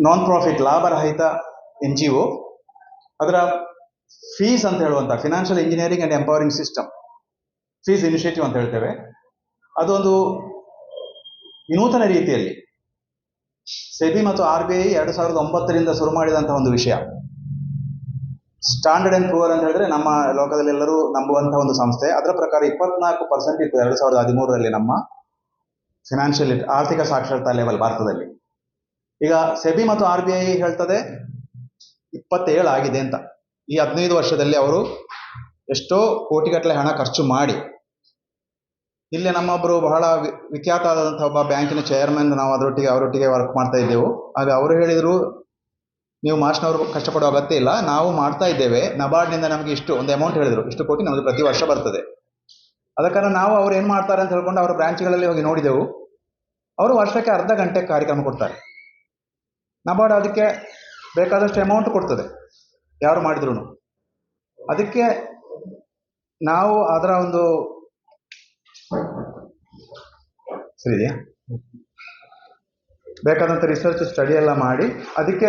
ನಾನ್ profit ಲಾಭರಹಿತ N G O ಅದರ fees ಅಂತ ಹೇಳುವಂಥ financial engineering and empowering system fees initiative ಅಂತ ಹೇಳ್ತೇವೆ. ಅದೊಂದು ವಿನೂತನ ರೀತಿಯಲ್ಲಿ ಸೆಬಿ ಮತ್ತು ಆರ್ ಬಿ ಐ ಎರಡು ಸಾವಿರದ ಒಂಬತ್ತರಿಂದ ಶುರು ಮಾಡಿದಂತಹ ಒಂದು ವಿಷಯ. ಸ್ಟ್ಯಾಂಡರ್ಡ್ ಅಂಡ್ ಪೂವರ್ ಅಂತ ಹೇಳಿದ್ರೆ ನಮ್ಮ ಲೋಕದಲ್ಲಿ ಎಲ್ಲರೂ ನಂಬುವಂತಹ ಒಂದು ಸಂಸ್ಥೆ. ಅದರ ಪ್ರಕಾರ ಇಪ್ಪತ್ನಾಲ್ಕು ಪರ್ಸೆಂಟ್ ಇತ್ತು ಎರಡು ಸಾವಿರದ ಹದಿಮೂರರಲ್ಲಿ ನಮ್ಮ ಫಿನಾನ್ಷಿಯಲ್ ಆರ್ಥಿಕ ಸಾಕ್ಷರತಾ ಲೆವೆಲ್ ಭಾರತದಲ್ಲಿ. ಈಗ ಸೆಬಿ ಮತ್ತು ಆರ್ ಬಿ ಐ ಹೇಳ್ತದೆ ಇಪ್ಪತ್ತೇಳು ಆಗಿದೆ ಅಂತ. ಈ ಹದಿನೈದು ವರ್ಷದಲ್ಲಿ ಅವರು ಎಷ್ಟೋ ಕೋಟಿಗಟ್ಟಲೆ ಹಣ ಖರ್ಚು ಮಾಡಿ. ಇಲ್ಲಿ ನಮ್ಮೊಬ್ಬರು ಬಹಳ ವಿಖ್ಯಾತ ಆದಂತಹ ಒಬ್ಬ ಬ್ಯಾಂಕಿನ ಚೇರ್ಮನ್ ನಾವು ಅದರೊಟ್ಟಿಗೆ, ಅವರೊಟ್ಟಿಗೆ ವರ್ಕ್ ಮಾಡ್ತಾ ಇದ್ದೆವು. ಆಗ ಅವರು ಹೇಳಿದರು, ನೀವು ಮಾಸ್ನವರು ಕಷ್ಟಪಡೋ ಅಗತ್ಯ ಇಲ್ಲ. ನಾವು ಮಾಡ್ತಾ ಇದ್ದೇವೆ. ನಬಾರ್ಡ್ನಿಂದ ನಮಗೆ ಇಷ್ಟು, ಒಂದು ಅಮೌಂಟ್ ಹೇಳಿದರು. ಇಷ್ಟು ಕೋಟಿ ನಮಗೆ ಪ್ರತಿ ವರ್ಷ ಬರ್ತದೆ. ಅದ ನಾವು ಅವ್ರು ಏನು ಮಾಡ್ತಾರೆ ಅಂತ ಹೇಳ್ಕೊಂಡು ಅವರ ಬ್ರಾಂಚ್ಗಳಲ್ಲಿ ಹೋಗಿ ನೋಡಿದೆವು. ಅವರು ವರ್ಷಕ್ಕೆ ಅರ್ಧ ಗಂಟೆ ಕಾರ್ಯಕ್ರಮ ಕೊಡ್ತಾರೆ. ನಬಾರ್ಡ್ ಅದಕ್ಕೆ ಬೇಕಾದಷ್ಟು ಅಮೌಂಟ್ ಕೊಡ್ತದೆ. ಯಾರು ಮಾಡಿದ್ರು ಅದಕ್ಕೆ ನಾವು ಅದರ ಒಂದು ಸರಿ ಇದೆಯಾ? ಬೇಕಾದಂಥ ರಿಸರ್ಚ್ ಸ್ಟಡಿ ಎಲ್ಲ ಮಾಡಿ, ಅದಕ್ಕೆ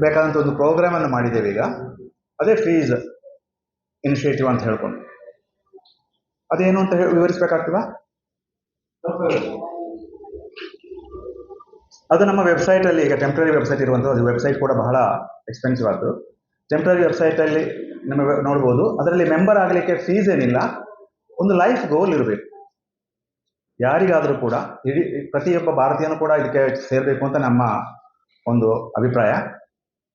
ಬೇಕಾದಂಥ ಒಂದು ಪ್ರೋಗ್ರಾಮನ್ನು ಮಾಡಿದ್ದೇವೆ ಈಗ. ಅದೇ ಫೀಸ್ ಇನಿಷಿಯೇಟಿವ್ ಅಂತ ಹೇಳ್ಕೊಂಡು. ಅದೇನು ಅಂತ ಹೇಳಿ ವಿವರಿಸಬೇಕಾಗ್ತದಾ? ಅದು ನಮ್ಮ ವೆಬ್ಸೈಟ್ ಅಲ್ಲಿ, ಈಗ ಟೆಂಪ್ರರಿ ವೆಬ್ಸೈಟ್ ಇರುವಂಥದ್ದು ವೆಬ್ಸೈಟ್ ಕೂಡ ಬಹಳ ಎಕ್ಸ್ಪೆನ್ಸಿವ್ ಆದ್ದು. ಟೆಂಪ್ರರಿ ವೆಬ್ಸೈಟ್ ಅಲ್ಲಿ ನಿಮಗೆ ನೋಡ್ಬೋದು. ಅದರಲ್ಲಿ ಮೆಂಬರ್ ಆಗಲಿಕ್ಕೆ ಫೀಸ್ ಏನಿಲ್ಲ. ಒಂದು ಲೈಫ್ ಗೋಲ್ ಇರಬೇಕು. ಯಾರಿಗಾದರೂ ಕೂಡ, ಇಡೀ, ಪ್ರತಿಯೊಬ್ಬ ಭಾರತೀಯನು ಕೂಡ ಇದಕ್ಕೆ ಸೇರಬೇಕು ಅಂತ ನಮ್ಮ ಒಂದು ಅಭಿಪ್ರಾಯ.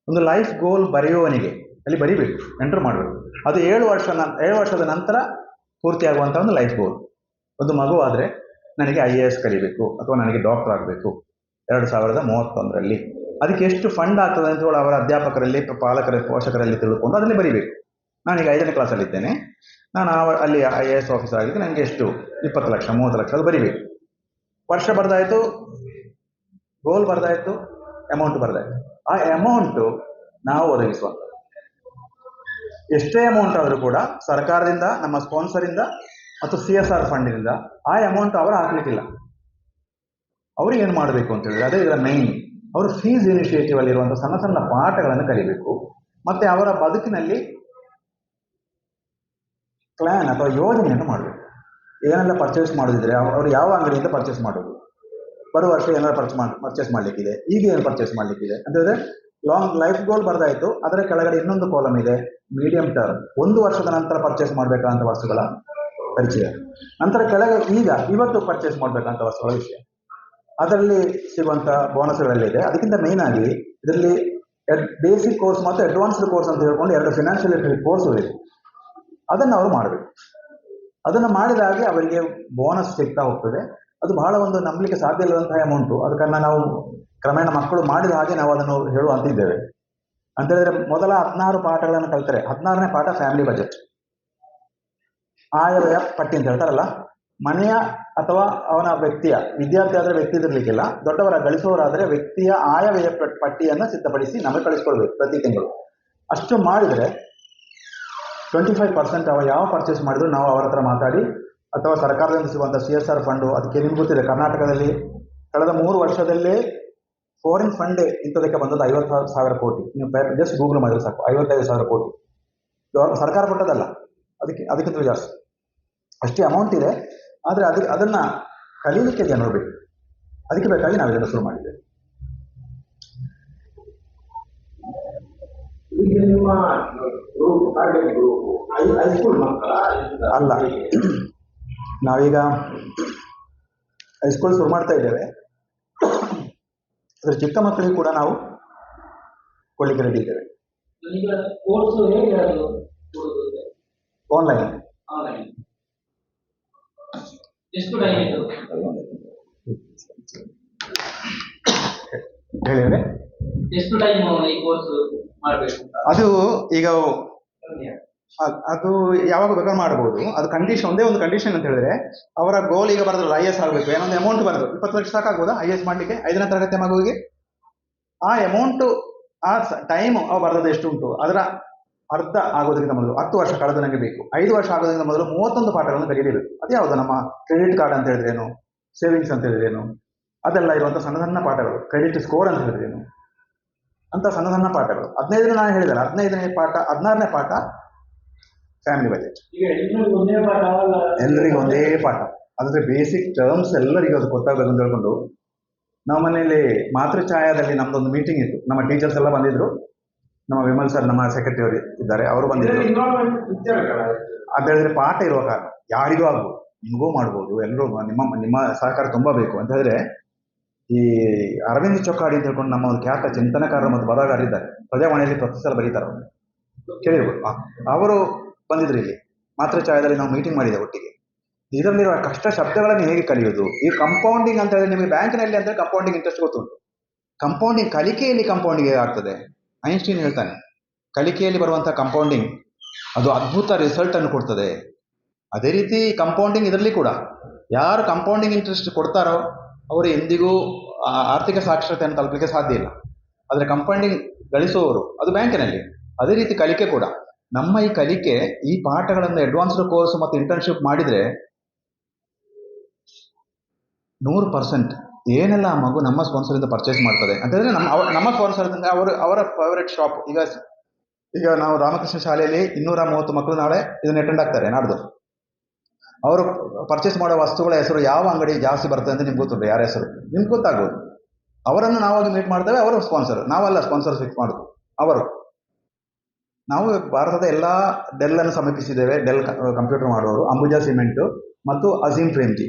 ಒಂದು ಲೈಫ್ ಗೋಲ್ ಬರೆಯುವವನಿಗೆ, ಅಲ್ಲಿ ಬರಿಬೇಕು ಎಂಟರ್ ಮಾಡಬೇಕು. ಅದು ಏಳು ವರ್ಷ ಏಳು ವರ್ಷದ ನಂತರ ಪೂರ್ತಿಯಾಗುವಂಥ ಒಂದು ಲೈಫ್ ಗೋಲ್ ಒಂದು ಮಗು ಆದರೆ, ನನಗೆ ಐ ಎ ಎಸ್ ಕಲಿಬೇಕು, ಅಥವಾ ನನಗೆ ಡಾಕ್ಟರ್ ಆಗಬೇಕು. ಎರಡು ಸಾವಿರದ ಮೂವತ್ತೊಂದರಲ್ಲಿ. ಅದಕ್ಕೆ ಎಷ್ಟು ಫಂಡ್ ಆಗ್ತದೆ ಅಂತ ಹೇಳಿ ಅವರ ಅಧ್ಯಾಪಕರಲ್ಲಿ, ಪಾಲಕರ, ಪೋಷಕರಲ್ಲಿ ತಿಳ್ಕೊಂಡು ಅದರಲ್ಲಿ ಬರಿಬೇಕು. ನಾನೀಗ ಐದನೇ ಕ್ಲಾಸಲ್ಲಿ ಇದ್ದೇನೆ. ನಾನು ಆ ಅಲ್ಲಿ ಐ ಎ ಎಸ್ ಆಫೀಸರ್ ಆಗಿದ್ದು ನನಗೆ ಎಷ್ಟು? ಇಪ್ಪತ್ತು ಲಕ್ಷ, ಮೂವತ್ತು ಲಕ್ಷ ಅದು ಬರಿಬೇಕು. ವರ್ಷ ಬರ್ದಾಯಿತು ಗೋಲ್ ಬರ್ದಾಯಿತು ಅಮೌಂಟ್ ಬರ್ದಾಯಿತು. ಆ ಅಮೌಂಟು ನಾವು ಒದಗಿಸುವ. ಎಷ್ಟೇ ಅಮೌಂಟ್ ಆದರೂ ಕೂಡ ಸರ್ಕಾರದಿಂದ, ನಮ್ಮ ಸ್ಪಾನ್ಸರಿಂದ ಮತ್ತು ಸಿ ಎಸ್ ಆರ್ ಫಂಡಿನಿಂದ ಆ ಅಮೌಂಟ್ ಅವರು ಹಾಕ್ಲಿಕ್ಕಿಲ್ಲ. ಅವ್ರಿಗೆ ಏನು ಮಾಡಬೇಕು ಅಂತ ಹೇಳಿದ್ರೆ, ಅದೇ ಇದರ ಮೈನ್ ಅವರು ಫೀಸ್ ಇನಿಷಿಯೇಟಿವ್ ಅಲ್ಲಿ ಇರುವಂತಹ ಸಣ್ಣ ಸಣ್ಣ ಪಾಠಗಳನ್ನು ಕಲಿಬೇಕು. ಮತ್ತೆ ಅವರ ಬದುಕಿನಲ್ಲಿ ಪ್ಲಾನ್ ಅಥವಾ ಯೋಜನೆಯನ್ನು ಮಾಡಬೇಕು. ಏನೆಲ್ಲ ಪರ್ಚೇಸ್ ಮಾಡೋದಿದ್ರೆ ಅವ್- ಅವರು ಯಾವ ಅಂಗಡಿಯಿಂದ ಪರ್ಚೇಸ್ ಮಾಡೋದು? ಬರುವ ವರ್ಷ ಏನಾದ್ರು ಪರ್ಚೇಸ್ ಮಾಡಿ ಪರ್ಚೇಸ್ ಮಾಡಲಿಕ್ಕಿದೆ. ಈಗ ಏನು ಪರ್ಚೇಸ್ ಮಾಡಲಿಕ್ಕಿದೆ? ಅಂತ ಲಾಂಗ್ ಲೈಫ್ ಗೋಲ್ ಬರ್ದಾಯ್ತು. ಅದರ ಕೆಳಗಡೆ ಇನ್ನೊಂದು ಕಾಲಮ್ ಇದೆ ಮೀಡಿಯಂ ಟರ್ಮ್ ಒಂದು ವರ್ಷದ ನಂತರ ಪರ್ಚೇಸ್ ಮಾಡಬೇಕಾದಂಥ ವಸ್ತುಗಳ ಪರಿಚಯ. ನಂತರ ಕೆಳಗೆ ಈಗ, ಇವತ್ತು ಪರ್ಚೇಸ್ ಮಾಡಬೇಕಂತ ವಸ್ತುಗಳ ವಿಷಯ. ಅದರಲ್ಲಿ ಸಿಗುವಂತ ಬೋನಸ್ಗಳಲ್ಲಿದೆ ಅದಕ್ಕಿಂತ ಮೇನ್ ಆಗಿ ಇದರಲ್ಲಿ ಬೇಸಿಕ್ ಕೋರ್ಸ್ ಮತ್ತು ಅಡ್ವಾನ್ಸ್ಡ್ ಕೋರ್ಸ್ ಅಂತ ಹೇಳ್ಕೊಂಡು ಎರಡು ಫಿನಾನ್ಷಿಯಲ್ ಕೋರ್ಸ್ ಇದೆ ಅದನ್ನು ಅವರು ಮಾಡಬೇಕು. ಅದನ್ನು ಮಾಡಿದಾಗೆ ಅವರಿಗೆ ಬೋನಸ್ ಸಿಗ್ತಾ ಹೋಗ್ತದೆ. ಅದು ಬಹಳ ಒಂದು ನಂಬಲಿಕ್ಕೆ ಸಾಧ್ಯ ಇಲ್ಲದಂತಹ ಅಮೌಂಟು ಅದಕ್ಕನ್ನ ನಾವು ಕ್ರಮೇಣ ಮಕ್ಕಳು ಮಾಡಿದ ಹಾಗೆ ನಾವು ಅದನ್ನು ಹೇಳುವಂತಿದ್ದೇವೆ ಅಂತ ಹೇಳಿದ್ರೆ ಮೊದಲ ಹದಿನಾರು ಪಾಠಗಳನ್ನು ಕಲ್ತಾರೆ. ಹದಿನಾರನೇ ಪಾಠ ಫ್ಯಾಮಿಲಿ ಬಜೆಟ್ ಆಯವ್ಯಯ ಪಟ್ಟಿ ಅಂತ ಹೇಳ್ತಾರಲ್ಲ? ಮನೆಯ ಅಥವಾ ಅವನ ವ್ಯಕ್ತಿಯ, ವಿದ್ಯಾರ್ಥಿ ಆದ್ರೆ ವ್ಯಕ್ತಿ ಇರಲಿಕ್ಕಿಲ್ಲ ದೊಡ್ಡವರ, ಗಳಿಸುವವರಾದ್ರೆ ವ್ಯಕ್ತಿಯ ಆಯವ್ಯಯ ಪಟ್- ಪಟ್ಟಿಯನ್ನು ಸಿದ್ಧಪಡಿಸಿ ನಮಗೆ ಕಳಿಸ್ಕೊಳ್ಬೇಕು ಪ್ರತಿ ತಿಂಗಳು. ಅಷ್ಟು ಮಾಡಿದ್ರೆ ಟ್ವೆಂಟಿ ಫೈವ್ ಪರ್ಸೆಂಟ್ ಅವ ಯಾವ ಪರ್ಚೇಸ್ ಮಾಡಿದ್ರು ನಾವು ಅವರ ಹತ್ರ ಮಾತಾಡಿ, ಅಥವಾ ಸರ್ಕಾರದಿಂದ ಸಿಗುವಂಥ ಸಿ ಎಸ್ ಆರ್ ಫಂಡು ಅದಕ್ಕೆ ನಿಮ್ಗೆ ಗೊತ್ತಿದೆ, ಕರ್ನಾಟಕದಲ್ಲಿ ಕಳೆದ ಮೂರು ವರ್ಷದಲ್ಲೇ ಫಾರಿನ್ ಫಂಡ್ ಇಂಥದಕ್ಕೆ ಬಂದದ್ದು ಐವತ್ತು ಸಾವಿರ ಕೋಟಿ. ನೀವು ಜಸ್ಟ್ ಗೂಗಲ್ ಮಾಡಿದ್ರೆ ಸಾಕು, ಐವತ್ತೈದು ಸಾವಿರ ಕೋಟಿ. ಸರ್ಕಾರ ಕೊಟ್ಟದಲ್ಲ ಅದಕ್ಕೆ ಅದಕ್ಕಿಂತ ಜಾಸ್ತಿ. ಅಷ್ಟೇ ಅಮೌಂಟ್ ಇದೆ. ಆದರೆ ಅದಕ್ಕೆ ಅದನ್ನ ಕಲೀಲಿಕ್ಕೆ ಜನರು ಬೇಕು. ಅದಕ್ಕೆ ಬೇಕಾಗಿ ನಾವು ಇದನ್ನು ಶುರು ಮಾಡಿದ್ದೇವೆ. ಅಲ್ಲ. ನಾವೀಗ ಹೈಸ್ಕೂಲ್ ಶುರು ಮಾಡ್ತಾ ಇದ್ದೇವೆ. ಅದ್ರ ಚಿಕ್ಕ ಮಕ್ಕಳಿಗೆ ಕೂಡ ನಾವು ಕೊಡ್ಲಿಕ್ಕೆ ರೆಡಿ ಇದ್ದೇವೆ. ಆನ್ಲೈನ್ ಎಷ್ಟು ಟೈಮ್ ಇದು ಹೇಳಿದ್ರೆ? ಎಷ್ಟು ಟೈಮ್ ಈ ಕೋರ್ಸ್ ಮಾಡಬೇಕು ಅದು ಈಗ ಅದು ಯಾವಾಗ ಬೇಕಾದ್ರೂ ಮಾಡಬಹುದು ಅದು ಕಂಡೀಷನ್ ಒಂದೇ ಒಂದು ಕಂಡೀಷನ್ ಅಂತ ಹೇಳಿದ್ರೆ ಅವರ ಗೋಲ್ ಈಗ ಬರೆದ್ರು ಐ ಎಸ್ ಆಗಬೇಕು. ಏನೊಂದು ಅಮೌಂಟ್ ಬರೋದು ಇಪ್ಪತ್ತು ಲಕ್ಷ ಸಾಕಾಗ್ಬೋದಾ ಐ ಎಸ್ ಮಾಡಲಿಕ್ಕೆ? ಐದನೇ ತರಗತಿ ಮಗುವಿಗೆ? ಆ ಅಮೌಂಟ್ ಆ ಟೈಮ್ ಅವ ಬರೆದದ್ದು ಎಷ್ಟು ಉಂಟು. ಅದರ ಅರ್ಧ ಆಗೋದಕ್ಕಿಂತ ಮೊದಲು ಹತ್ತು ವರ್ಷ ಕಳೆದು ನನಗೆ ಬೇಕು. ಐದು ವರ್ಷ ಆಗೋದಕ್ಕಿಂತ ಮೊದಲು ಮೂವತ್ತೊಂದು ಪಾಠಗಳನ್ನು ಕಲಿಯಲೇಬೇಕು ಅದು ಯಾವುದು? ನಮ್ಮ ಕ್ರೆಡಿಟ್ ಕಾರ್ಡ್ ಅಂತ ಹೇಳಿದ್ರೇನು? ಸೇವಿಂಗ್ಸ್ ಅಂತ ಹೇಳಿದ್ರೇನು? ಅದೆಲ್ಲ ಇರುವಂಥ ಸಣ್ಣ ಸಣ್ಣ ಪಾಠಗಳು. ಕ್ರೆಡಿಟ್ ಸ್ಕೋರ್ ಅಂತ ಹೇಳಿದ್ರೇನು? ಅಂತ ಸಣ್ಣ ಸಣ್ಣ ಪಾಠಗಳು. ಹದಿನೈದನೇ ನಾನು ಹೇಳಿದಲ್ಲ ಹದಿನೈದನೇ ಪಾಠ ಹದಿನಾರನೇ ಪಾಠ ಫ್ಯಾಮಿಲಿ ಬಜೆಟ್ ಎಲ್ಲರಿಗೂ ಒಂದೇ ಪಾಠ ಅದ್ರ ಬೇಸಿಕ್ ಟರ್ಮ್ಸ್ ಎಲ್ಲರಿಗೂ ಅದು ಗೊತ್ತಾಗಬೇಕು ಅಂತ ಹೇಳ್ಕೊಂಡು ನಮ್ಮ ಮನೆಯಲ್ಲಿ ಮಾತೃಛಾಯಾದಲ್ಲಿ ನಮ್ದೊಂದು ಮೀಟಿಂಗ್ ಇತ್ತು. ನಮ್ಮ ಟೀಚರ್ಸ್ ಎಲ್ಲ ಬಂದಿದ್ರು. ನಮ್ಮ ವಿಮಲ್ ಸರ್ ನಮ್ಮ ಸೆಕ್ರೆಟರಿ ಅವರು ಇದ್ದಾರೆ ಅವರು ವಿಚಾರಗಳ ಅಂತ ಹೇಳಿದ್ರೆ ಪಾಠ ಇರುವ ಕಾರಣ. ಯಾರಿಗೂ ಆಗ್ಬೋದು ನಿಮಗೂ ಮಾಡ್ಬೋದು ಎಲ್ಲರೂ ನಿಮ್ಮ ನಿಮ್ಮ ಸಹಕಾರ ತುಂಬಾ ಬೇಕು ಅಂತ ಹೇಳಿದ್ರೆ ಈ ಅರವಿಂದ್ ಚೊಕ್ಕಾಡಿ ಅಂತ ಹೇಳ್ಕೊಂಡು ನಮ್ಮ ಒಂದು ಖ್ಯಾತ ಚಿಂತನಕಾರ ಮತ್ತು ಬರಹಗಾರರಿದ್ದಾರೆ ಪ್ರಜಾವಾಣಿಯಲ್ಲಿ ಪ್ರತಿ ಸಲ ಬರೀತಾರೆ ಅವರು. ಕೇಳಿರ್ಬೋದು. ಅವರು ಬಂದಿದ್ರು ಇಲ್ಲಿ. ಮಾತ್ರ ಚಾಯದಲ್ಲಿ ನಾವು ಮೀಟಿಂಗ್ ಮಾಡಿದೆ ಒಟ್ಟಿಗೆ. ಇದರಲ್ಲಿರುವ ಕಷ್ಟ ಶಬ್ದಗಳನ್ನು ಹೇಗೆ ಕಲಿಯೋದು ಈ ಕಂಪೌಂಡಿಂಗ್ ಅಂತ ಹೇಳಿದ್ರೆ ನಿಮಗೆ ಬ್ಯಾಂಕಿನಲ್ಲಿ ಅಂದ್ರೆ ಕಂಪೌಂಡಿಂಗ್ ಇಂಟ್ರೆಸ್ಟ್ ಗೊತ್ತುಂಟು. ಕಂಪೌಂಡಿಂಗ್ ಕಲಿಕೆಯಲ್ಲಿ ಕಂಪೌಂಡಿಂಗ್ ಆಗ್ತದೆ ಐನ್ಸ್ಟೀನ್ ಹೇಳ್ತಾನೆ, ಕಲಿಕೆಯಲ್ಲಿ ಬರುವಂಥ ಕಂಪೌಂಡಿಂಗ್ ಅದು ಅದ್ಭುತ ರಿಸಲ್ಟ್ ಅನ್ನು ಕೊಡ್ತದೆ. ಅದೇ ರೀತಿ ಕಂಪೌಂಡಿಂಗ್ ಇದರಲ್ಲಿ ಕೂಡ, ಯಾರು ಕಂಪೌಂಡಿಂಗ್ ಇಂಟ್ರೆಸ್ಟ್ ಕೊಡ್ತಾರೋ, ಅವರು ಎಂದಿಗೂ ಆರ್ಥಿಕ ಸಾಕ್ಷರತೆಯನ್ನು ತಲುಪಲಿಕ್ಕೆ ಸಾಧ್ಯ ಇಲ್ಲ. ಆದರೆ ಕಂಪೌಂಡಿಂಗ್ ಗಳಿಸುವವರು, ಅದು ಬ್ಯಾಂಕಿನಲ್ಲಿ. ಅದೇ ರೀತಿ ಕಲಿಕೆ ಕೂಡ. ನಮ್ಮ ಈ ಕಲಿಕೆ, ಈ ಪಾಠಗಳನ್ನು ಅಡ್ವಾನ್ಸ್ಡ್ ಕೋರ್ಸ್ ಮತ್ತು ಇಂಟರ್ನ್ಶಿಪ್ ಮಾಡಿದರೆ, ನೂರು ಪರ್ಸೆಂಟ್ ಏನೆಲ್ಲ ಆ ಮಗು ನಮ್ಮ ಸ್ಪಾನ್ಸರ್ ಇಂದ ಪರ್ಚೇಸ್ ಮಾಡ್ತದೆ? ಅಂತಂದ್ರೆ ನಮ್ಮ ನಮ್ಮ ಸ್ಪಾನ್ಸರ್ ಅವರು, ಅವರ ಫೇವರೆಟ್ ಶಾಪ್ ಈಗ ಈಗ ನಾವು ರಾಮಕೃಷ್ಣ ಶಾಲೆಯಲ್ಲಿ ಇನ್ನೂರ ಮೂವತ್ತು ಮಕ್ಕಳು ನಾಳೆ ಇದನ್ನ ಅಟೆಂಡ್ ಆಗ್ತಾರೆ, ನಾಡ್ದು. ಅವರು ಪರ್ಚೇಸ್ ಮಾಡೋ ವಸ್ತುಗಳ ಹೆಸರು ಯಾವ ಅಂಗಡಿ ಜಾಸ್ತಿ ಬರ್ತದೆ ಅಂತ ನಿಮ್ಗೆ ಗೊತ್ತುಂಟು? ಯಾರ ಹೆಸರು? ನಿಮ್ಗೆ ಗೊತ್ತಾಗೋದು ಅವರನ್ನು ನಾವಾಗಿ ಮೀಟ್ ಮಾಡ್ತೇವೆ, ಅವರು ಸ್ಪಾನ್ಸರ್ ನಾವಲ್ಲ ಸ್ಪಾನ್ಸರ್ ಫಿಕ್ಸ್ ಮಾಡೋದು. ಅವರು. ನಾವು ಭಾರತದ ಎಲ್ಲ ಡೆಲ್ ಅನ್ನು ಸಮೀಪಿಸಿದ್ದೇವೆ ಡೆಲ್ ಕಂಪ್ಯೂಟರ್ ಮಾಡುವವರು ಅಂಬುಜಾ ಸಿಮೆಂಟ್ ಮತ್ತು ಅಜೀಮ್ ಪ್ರೇಮ್ಜಿ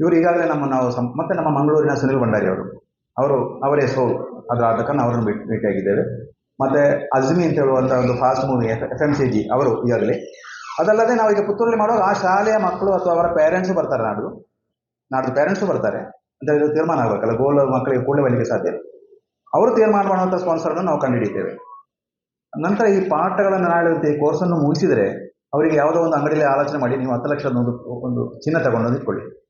ಇವರು ಈಗಾಗಲೇ ನಮ್ಮ ನಾವು ಸಂ- ಮತ್ತೆ ನಮ್ಮ ಮಂಗಳೂರಿನ ಸುನಿಲ್ ಭಂಡಾರಿ ಅವರು. ಅವರು, ಅವರೇ ಸೋ ಅದು ಆದ ಕಾರಣ ಅವರನ್ನು ಭೇಟಿ, ಭೇಟಿಯಾಗಿದ್ದೇವೆ. ಮತ್ತೆ ಅಜ್ಮಿ ಅಂತ ಹೇಳುವಂತ ಒಂದು fast movie F M C G ಅವರು ಈಗಾಗಲೇ. ಅದಲ್ಲದೆ ನಾವು ಈಗ ಪುತ್ತೂರಲ್ಲಿ ಮಾಡುವಾಗ ಆ ಶಾಲೆಯ ಮಕ್ಕಳು ಅಥವಾ ಅವರ ಪೇರೆಂಟ್ಸು ಬರ್ತಾರೆ ನಾಡು ನಾಡ್ದು ಪೇರೆಂಟ್ಸು ಬರ್ತಾರೆ. ಅಂತ ಇದು ತೀರ್ಮಾನ ಆಗಬೇಕಲ್ಲ, ಗೋಲ್ ಮಕ್ಕಳಿಗೆ ಕೂಡಲೇ ಬರಲಿಕ್ಕೆ ಸಾಧ್ಯ ಅವರು ತೀರ್ಮಾನ ಮಾಡುವಂಥ ಸ್ಪಾನ್ಸರ್ನ ನಾವು ಕಂಡುಹಿಡಿತೇವೆ ನಂತರ ಈ ಪಾಠಗಳನ್ನು ನಾಳೆ ಈ ಕೋರ್ಸನ್ನು ಮುಗಿಸಿದರೆ, ಅವರಿಗೆ ಯಾವುದೋ ಒಂದು ಅಂಗಡಿಯಲ್ಲಿ ಆಲೋಚನೆ ಮಾಡಿ, ನೀವು ಹತ್ತು ಲಕ್ಷದ ಒಂದು ಒಂದು ಚಿನ್ನ ತಗೊಂಡು ಇಟ್ಕೊಳ್ಳಿ.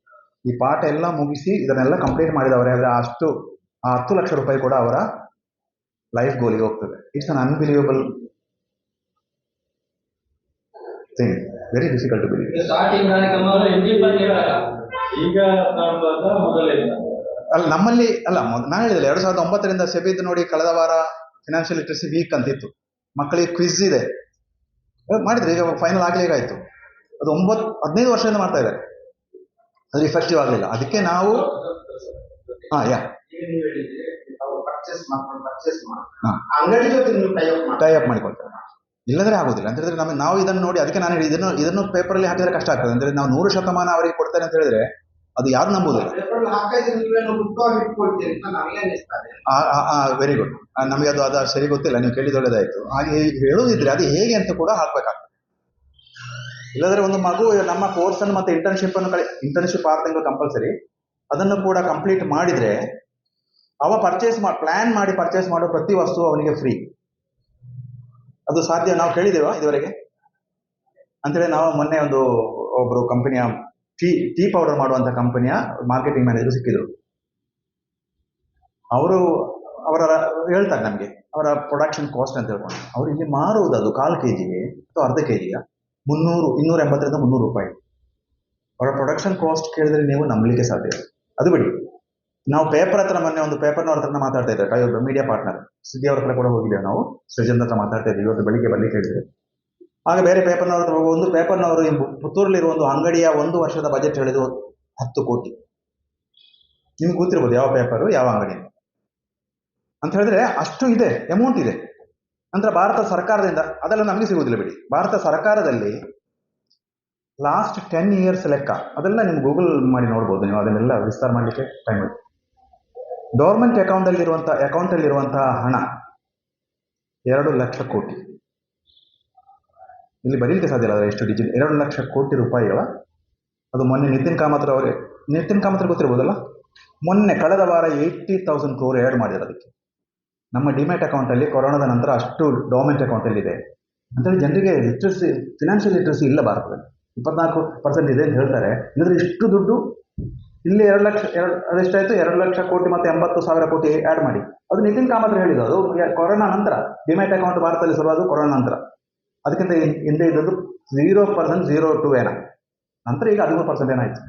ಈ ಪಾಠ ಎಲ್ಲ ಮುಗಿಸಿ ಇದನ್ನೆಲ್ಲ ಕಂಪ್ಲೀಟ್ ಮಾಡಿದವರೇ ಆದರೆ ಅಷ್ಟು ಆ ಹತ್ತು ಲಕ್ಷ ರೂಪಾಯಿ ಕೂಡ ಅವರ ಲೈಫ್ ಗೋಲಿಗೆ ಹೋಗ್ತದೆ. It's an unbelievable thing very difficult to believe ಈಗ ಅಲ್ಲ? ನಮ್ಮಲ್ಲಿ ಅಲ್ಲ ನಾನು ಹೇಳಿದ್ರೆ ಎರಡು ಸಾವಿರದ ಒಂಬತ್ತರಿಂದ ಸೆಬಿದ್ ನೋಡಿ ಕಳೆದ ವಾರ ಫಿನಾನ್ಷಿಯಲ್ ಲಿಟ್ರಸಿ ವೀಕ್ ಅಂತಿತ್ತು. ಮಕ್ಕಳಿಗೆ ಕ್ವಿಜ್ ಇದೆ. ಮಾಡಿದ್ರು ಈಗ ಫೈನಲ್ ಆಗ್ಲಿಕ್ಕಾಯ್ತು ಅದು ಒಂಬತ್ತು ಹದಿನೈದು ವರ್ಷದಿಂದ ಮಾಡ್ತಾ ಇದ್ದಾರೆ. ಅದು ಇಫೆಕ್ಟಿವ್ ಆಗಲಿಲ್ಲ. ಅದಕ್ಕೆ ನಾವು ಹಾ ಯಾ. ಅಂಗಡಿ ಜೊತೆ ಟೈ ಅಪ್ ಮಾಡಿ ಟೈ ಇಲ್ಲದ್ರೆ ಆಗೋದಿಲ್ಲ. ಅಂತ ಹೇಳಿದ್ರೆ ನಮಗೆ ನಾವು ಇದನ್ನು ನೋಡಿ ಅದಕ್ಕೆ ನಾನು ಹೇಳಿ ಇದನ್ನು ಇದನ್ನು ಪೇಪರಲ್ಲಿ ಹಾಕಿದ್ರೆ ಕಷ್ಟ ಆಗ್ತದೆ. ಅಂದ್ರೆ ನಾವು ನೂರು ಶತಮಾನ ಅವರಿಗೆ ಕೊಡ್ತೇನೆ ಅಂತ ಹೇಳಿದ್ರೆ ಅದು ಯಾರು ನಂಬುದಿಲ್ಲ. ವೆರಿ ಗುಡ್ ನಮಗೆ ಅದು ಅದು ಸರಿ ಗೊತ್ತಿಲ್ಲ. ನೀವು ಕೇಳಿದ ಒಳ್ಳೇದಾಯ್ತು. ಹಾಗೆ ಹೇಳೋದಿದ್ರೆ ಅದು ಹೇಗೆ ಅಂತ ಕೂಡ ಹಾಕ್ಬೇಕಾಗ್ತದೆ. ಇಲ್ಲದ್ರೆ ಒಂದು ಮಗು ನಮ್ಮ ಕೋರ್ಸ್ ಅನ್ನು ಮತ್ತೆ ಇಂಟರ್ನ್ಶಿಪ್ ಅನ್ನು ಇಂಟರ್ನ್ಶಿಪ್ ಆರು ತಿಂಗಳು ಕಂಪಲ್ಸರಿ ಅದನ್ನು ಕೂಡ ಕಂಪ್ಲೀಟ್ ಮಾಡಿದ್ರೆ, ಅವ ಪರ್ಚೇಸ್ ಮಾಡಿ ಪ್ಲಾನ್ ಮಾಡಿ ಪರ್ಚೇಸ್ ಮಾಡೋ ಪ್ರತಿ ವಸ್ತು ಅವನಿಗೆ ಫ್ರೀ ಅದು ಸಾಧ್ಯ ನಾವು ಕೇಳಿದೇವಾ ಇದುವರೆಗೆ? ಅಂತೇಳಿ ನಾವು ಮೊನ್ನೆ ಒಂದು, ಒಬ್ರು ಕಂಪನಿಯ ಟೀ ಟೀ ಪೌಡರ್ ಮಾಡುವಂತ ಕಂಪನಿಯ ಮಾರ್ಕೆಟಿಂಗ್ ಮ್ಯಾನೇಜರ್ ಸಿಕ್ಕಿದ್ರು. ಅವರು ಅವರ ಹೇಳ್ತಾರೆ ನಮಗೆ, ಅವರ ಪ್ರೊಡಕ್ಷನ್ ಕಾಸ್ಟ್ ಅಂತ ಹೇಳ್ಕೊಂಡು. ಅವ್ರು ಇಲ್ಲಿ ಮಾರುವುದು ಅದು, ಕಾಲು ಕೆ ಜಿಗೆ ಅಥವಾ ಅರ್ಧ ಕೆ ಜಿಗೆ ಮುನ್ನೂರು, ಇನ್ನೂರ ಎಂಬತ್ತರಿಂದ ಮುನ್ನೂರು ರೂಪಾಯಿ. ಅವರ ಪ್ರೊಡಕ್ಷನ್ ಕಾಸ್ಟ್ ಕೇಳಿದ್ರೆ ನೀವು ನಂಬಲಿಕ್ಕೆ ಸಾಧ್ಯ. ಅದು ಬಿಡಿ. ನಾವು ಪೇಪರ್ ಹತ್ರ ಮೊನ್ನೆ ಒಂದು ಪೇಪರ್ನವ್ರ ಹತ್ರ ಮಾತಾಡ್ತಾ ಇದ್ದೇವೆ ಮೀಡಿಯಾ ಪಾರ್ಟ್ನರ್ ಸುದ್ದಿ ಅವ್ರ ಹತ್ರ ಕೂಡ ಹೋಗಿದ್ದೇವೆ ನಾವು. ಸೃಜನ್ ಹತ್ರ ಮಾತಾಡ್ತಾ ಇದ್ದೀವಿ ಇವತ್ತು ಬೆಳಿಗ್ಗೆ ಬರ್ಲಿಕ್ಕೆ ಹೇಳಿದ್ರೆ. ಆಗ ಬೇರೆ ಪೇಪರ್ನವ್ರ ಹತ್ರ ಹೋಗುವ ಒಂದು ಪೇಪರ್ನವರು ಪುತ್ತೂರಲ್ಲಿರುವ ಒಂದು ಅಂಗಡಿಯ ಒಂದು ವರ್ಷದ ಬಜೆಟ್ ಹೇಳಿದ್ರು ಹತ್ತು ಕೋಟಿ. ನಿಮ್ಗೆ ಗೊತ್ತಿರ್ಬೋದು ಯಾವ ಪೇಪರು ಯಾವ ಅಂಗಡಿ. ಅಂತ. ಹೇಳಿದ್ರೆ ಅಷ್ಟು ಇದೆ ಅಮೌಂಟ್ ಇದೆ. ನಂತರ ಭಾರತ ಸರ್ಕಾರದಿಂದ, ಅದೆಲ್ಲ ನಮಗೆ ಸಿಗುವುದಿಲ್ಲ ಬಿಡಿ. ಭಾರತ ಸರ್ಕಾರದಲ್ಲಿ ಲಾಸ್ಟ್ ಟೆನ್ ಇಯರ್ಸ್ ಲೆಕ್ಕ, ಅದೆಲ್ಲ ನೀವು ಗೂಗಲ್ ಮಾಡಿ ನೋಡ್ಬೋದು ನೀವು, ಅದನ್ನೆಲ್ಲ ವಿಸ್ತಾರ ಮಾಡಲಿಕ್ಕೆ ಟೈಮ್ ಇದೆ ಗೌರ್ಮೆಂಟ್ ಅಕೌಂಟಲ್ಲಿರುವಂಥ ಅಕೌಂಟಲ್ಲಿರುವಂತಹ ಹಣ ಎರಡು ಲಕ್ಷ ಕೋಟಿ. ಇಲ್ಲಿ ಬರೀಲಿಕ್ಕೆ ಸಾಧ್ಯ ಇಲ್ಲ ಎಷ್ಟು ಡಿಜಿಟ್ ಎರಡು ಲಕ್ಷ ಕೋಟಿ ರೂಪಾಯಿಗಳ ಅದು ಮೊನ್ನೆ ನಿತಿನ್ ಕಾಮತ್ ಅವರೇ ನಿತಿನ್ ಕಾಮತ್ ಗೊತ್ತಿರ್ಬೋದಲ್ಲ? ಮೊನ್ನೆ ಕಳೆದ ವಾರ ಏಯ್ಟಿ ತೌಸಂಡ್ ಕ್ರೋರ್ ಆ್ಯಡ್ ಮಾಡಿದ್ರು ಅದಕ್ಕೆ. ನಮ್ಮ ಡಿಮ್ಯಾಟ್ ಅಕೌಂಟಲ್ಲಿ ಕೊರೋನಾದ ನಂತರ ಅಷ್ಟು ಡಾಮೆಂಟ್ ಅಕೌಂಟಲ್ಲಿ ಇದೆ. ಅಂತೇಳಿ ಜನರಿಗೆ ಲಿಟ್ರಸಿ ಫಿನಾನ್ಷಿಯಲ್ ಲಿಟ್ರಸಿ ಇಲ್ಲ ಭಾರತದಲ್ಲಿ. ಇಪ್ಪತ್ನಾಲ್ಕು ಪರ್ಸೆಂಟ್ ಇದೆ ಅಂತ ಹೇಳ್ತಾರೆ. ಇಲ್ಲದ್ರೆ ಇಷ್ಟು ದುಡ್ಡು ಇಲ್ಲಿ ಎರಡು ಲಕ್ಷ, ಎರಡು ಅದೆಷ್ಟಾಯ್ತು ಎರಡು ಲಕ್ಷ ಕೋಟಿ ಮತ್ತೆ ಎಂಬತ್ತು ಸಾವಿರ ಕೋಟಿ ಆ್ಯಡ್ ಮಾಡಿ. ಅದು ನಿತಿನ್ ಕಾಮತ್ ಹೇಳಿದ್ದು, ಅದು ಕೊರೋನಾ ನಂತರ. ಡಿಮ್ಯಾಟ್ ಅಕೌಂಟ್ ಭಾರತದಲ್ಲಿ ಶುರುವಾದ ಕೊರೋನಾ ನಂತರ. ಅದಕ್ಕಿಂತ ಹಿಂದೆ ಇದ್ದದ್ದು ಝೀರೋ ಪರ್ಸೆಂಟ್ ಝೀರೋ ಟು ಏನ ನಂತರ ಈಗ ಹದಿಮೂರು ಪರ್ಸೆಂಟ್ ಏನಾಯ್ತು?